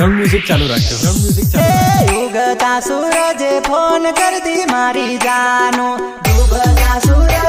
રંગ મ્યુઝિક ચાલુ રાખજો. રંગ મ્યુઝિક ચાલુ ઉગતા સૂરજે ફોન કરતી મારી જાનો. ઉગતા સૂરજ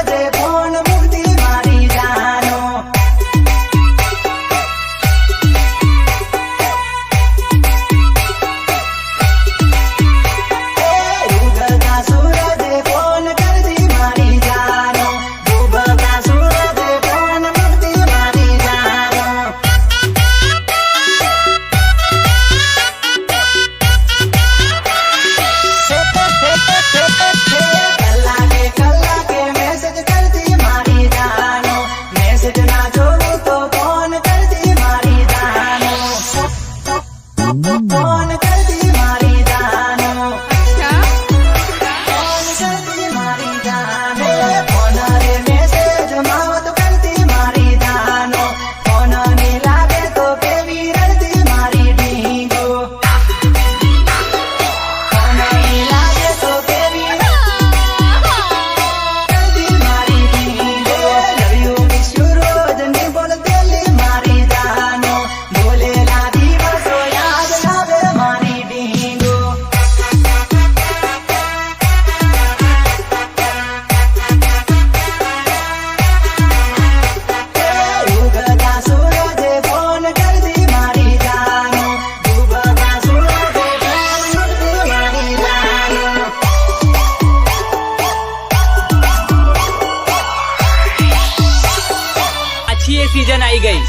પાછી સીઝન આવી ગઈ.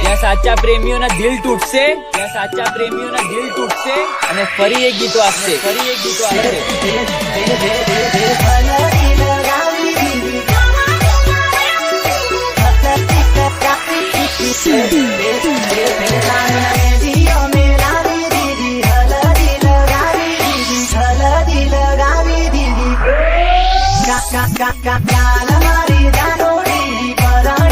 ત્યાં સાચા પ્રેમીઓના દિલ તૂટશે, ત્યાં સાચા પ્રેમીઓના દિલ તૂટશે અને ફરી એક ગીતો આપશે. ફરી એક ગીતો આપશે. કાલ મારી જાનોડી પરણી જવાની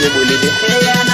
પાછી એક